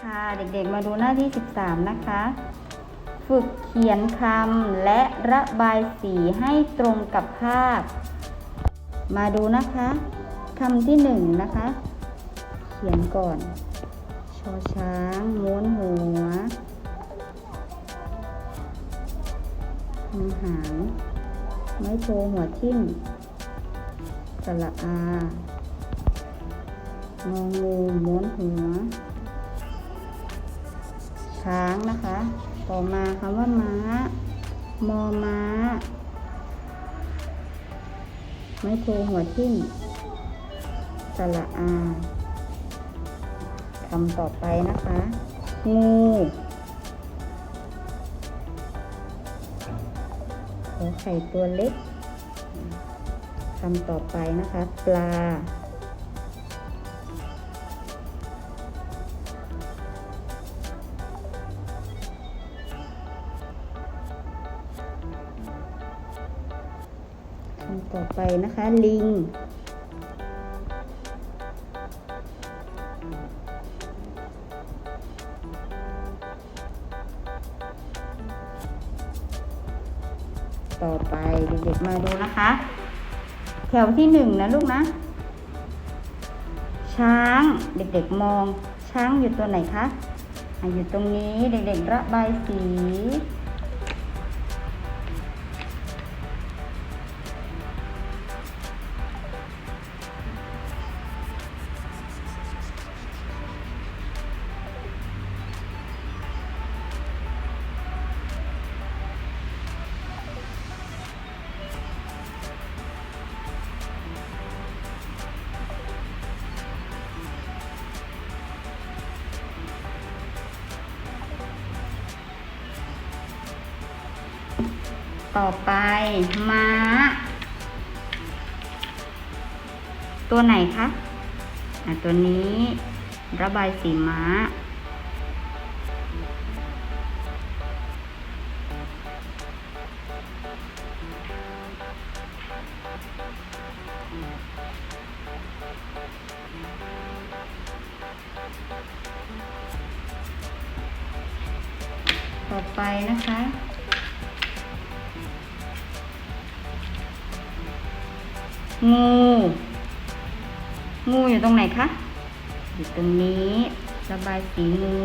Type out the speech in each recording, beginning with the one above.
ค่ะเด็กๆมาดูหน้าที่ 13 นะคะ ฝึกเขียนคำและระบายสีให้ตรงกับภาพ มาดูนะคะคำที่ 1 นะคะ เขียนก่อนชอช้างม้วนหัวทำหาง ไม้โทหัวทิ่มสระอา งองูม้วนหัว ช้างนะคะ ต่อมาคำว่าม้า มอม้า ไม้โทหัวทิ่มสระอาคำต่อไปนะคะ งูขอไข่ตัวเล็กคำต่อไปนะคะ ปลา นะคะลิง ต่อไปเด็กๆมาดูนะคะ แถวที่หนึ่งนะลูกนะ ช้างเด็กๆมองช้างอยู่ตัวไหนคะอะอยู่ตรงนี้เด็กๆระบายสี ต่อไป ม้า ตัวไหนคะตัวนี้ ระบายสีม้า ต่อไปนะคะ งู งูอยู่ตรงไหนคะ อยู่ตรงนี้ ระบายสีงู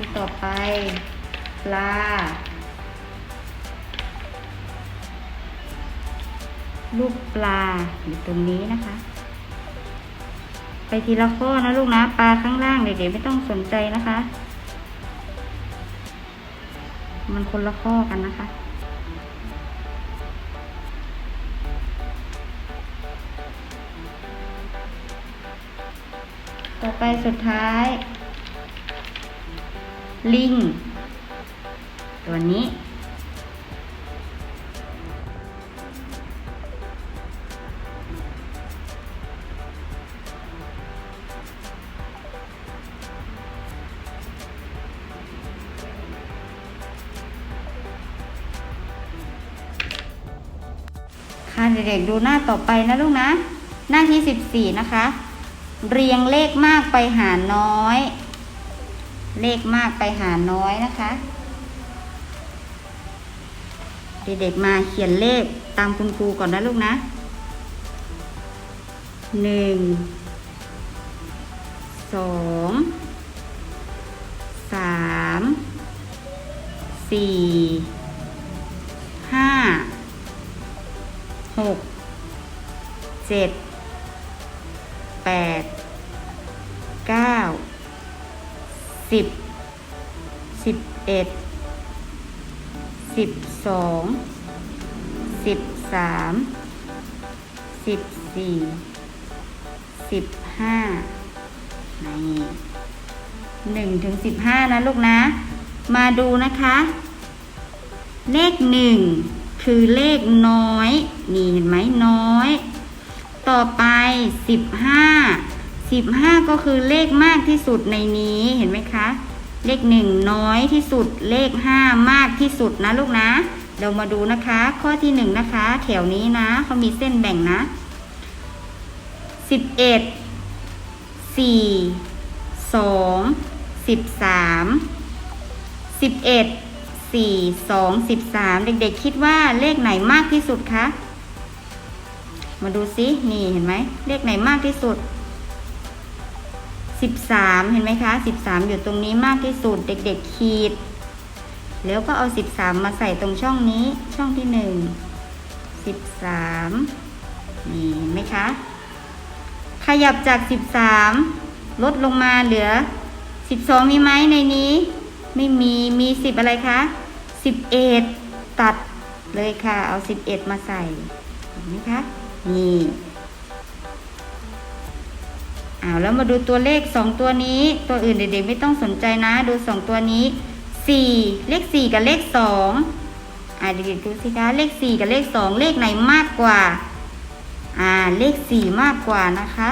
ำต่อไป ปลา ลูกปลาอยู่ตรงนี้นะคะ ไปทีละข้อนะลูกนะ ปลาข้างล่างเด็กๆไม่ต้องสนใจนะคะ มันคนละข้อกันนะคะต่อไปสุดท้าย ลิง ตัวนี้ ค่ะเด็กๆดูหน้าต่อไปนะลูกนะ หน้าที่ 14 นะคะ เรียงเลขมากไปหารน้อย เลขมากไปหาน้อยนะคะ เด็กๆมาเขียนเลขตามคุณครูก่อนนะลูกนะหนึ่งสองสามสี่ห้าหกเจ็ดแปด สิบสิบเอ็ดสิบสองสิบสามสิบสี่สิบห้านี่หนึ่งถึงสิบห้านะลูกนะ มาดูนะคะ เลขหนึ่งคือเลขน้อย นี่เห็นไหมน้อย ต่อไปสิบห้า สิบห้าก็คือเลขมากที่สุดในนี้เห็นไหมคะ เลขหนึ่งน้อยที่สุดเลขห้ามากที่สุดนะลูกนะ เรามาดูนะคะ ข้อที่หนึ่งนะคะ แถวนี้นะเขามีเส้นแบ่งนะสิบเอ็ดสี่สองสิบสามสิบเอ็ดสี่สองสิบสามเด็กๆคิดว่าเลขไหนมากที่สุดคะมาดูซินี่เห็นไหมเลขไหนมากที่สุด สิบสามเห็นไหมคะสิบสามอยู่ตรงนี้มากที่สุดเด็กๆขีด แล้วก็เอาสิบสามมาใส่ตรงช่องนี้ช่องที่หนึ่งสิบสามนี่เห็นไหมคะ ขยับจากสิบสามลดลงมาเหลือสิบสองมีไหมในนี้ ไม่มีมีสิบอะไรคะสิบเอ็ดตัดเลยค่ะ เอาสิบเอ็ดมาใส่เห็นไหมคะ นี่ อาแล้วมาดูตัวเลข 2 ตัวนี้ ตัวอื่นเด็กๆไม่ต้องสนใจนะ ดู 2 ตัวนี้ 4 เลข 4 กับเลข 2อ่าเด็กๆดูสิคะเลข 4 กับเลข 2 เลขไหนมากกว่า อ่าเลข 4 มากกว่านะคะ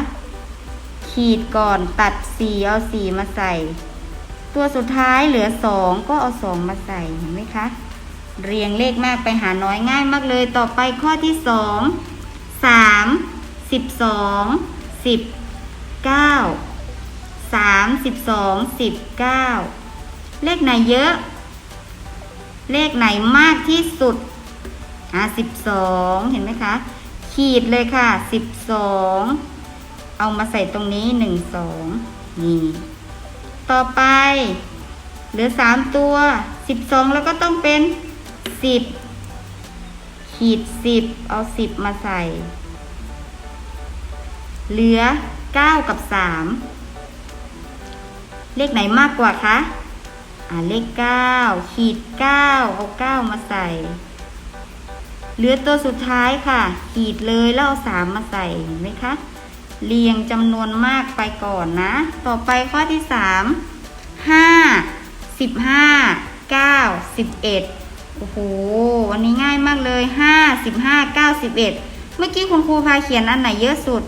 ขีดก่อนตัด 4 เอา 4 มาใส่ ตัวสุดท้ายเหลือ 2 ก็เอา 2 มาใส่เห็นไหมคะ เรียงเลขมากไปหาน้อยง่ายมากเลยต่อไปข้อที่ 2 3 12 10 เก้าสามสิบสองสิบเก้าเลขไหนเยอะ เลขไหนมากที่สุด อ่าสิบสองเห็นไหมคะ ขีดเลยค่ะสิบสองเอามาใส่ตรงนี้หนึ่งสองนี่ ต่อไปเหลือสามตัวสิบสองแล้วก็ต้องเป็นสิบขีดสิบเอาสิบมาใส่ เหลือ เก้ากับสามเลขไหนมากกว่าคะอ่าเลขเก้าขีดเก้าเอาเก้ามาใส่ เหลือตัวสุดท้ายค่ะ ขีดเลยแล้วเอาสามมาใส่เห็นไหมคะ เรียงจำนวนมากไปก่อนนะ ต่อไปข้อที่สามห้าสิบห้าเก้าสิบเอ็ดโอ้โห วันนี้ง่ายมากเลยห้าสิบห้าเก้าสิบเอ็ดเมื่อกี้คุณครูพาเขียนอันไหนเยอะสุด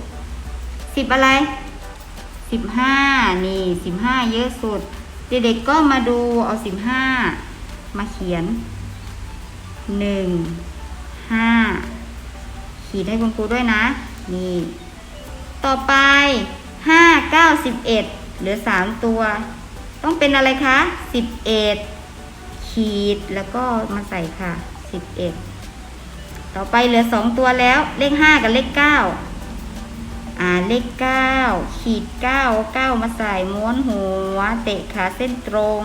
สิบอะไรสิบห้านี่สิบห้าเยอะสุด เด็กๆก็มาดูเอาสิบห้ามาเขียนหนึ่งห้าขีดให้คุณครูด้วยนะ นี่ ต่อไปห้าเก้าสิบเอ็ดเหลือสามตัว ต้องเป็นอะไรคะสิบเอ็ดขีดแล้วก็มาใส่ค่ะสิบเอ็ดต่อไปเหลือสองตัวแล้วเลขห้ากับเลขเก้า อ่าเลขเก้าขีดเก้าเก้ามาใส่ม้วนหัว เตะขาเส้นตรง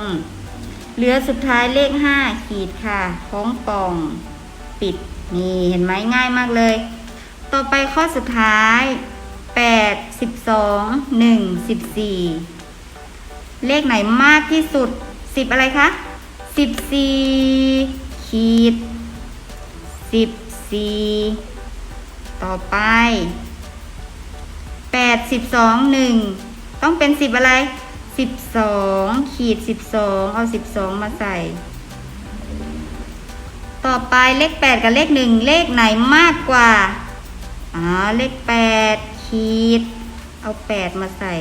เหลือสุดท้ายเลขห้าขีดค่ะคล้องป่องปิดนี่เห็นไหมง่ายมากเลย ต่อไปข้อสุดท้ายแปดสิบสองหนึ่งสิบสี่เลขไหนมากที่สุดสิบอะไรคะสิบสี่ขีดสิบสี่ต่อไป แปดสิบสองหนึ่งต้องเป็นสิบอะไรสิบสองขีดสิบสองเอาสิบสองมาใส่ ต่อไปเลขแปดกับเลขหนึ่งเลขไหนมากกว่าอ๋อเลขแปดขีด เอาแปดมาใส่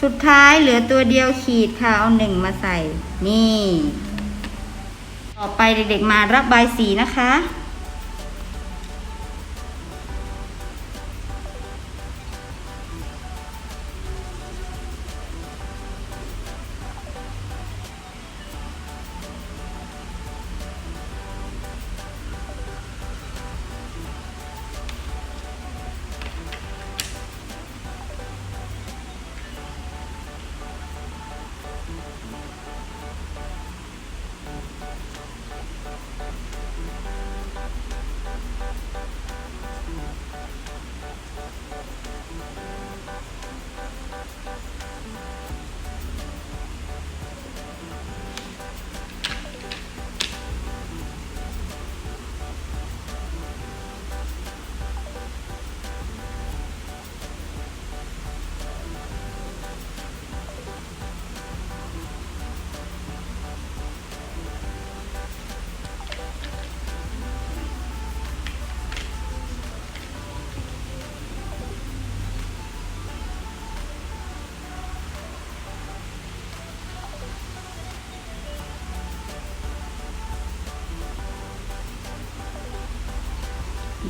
สุดท้ายเหลือตัวเดียวขีดค่ะเอาหนึ่งมาใส่ นี่ ต่อไปเด็กๆมาระบายสีนะคะ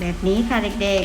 แบบนี้ค่ะเด็ก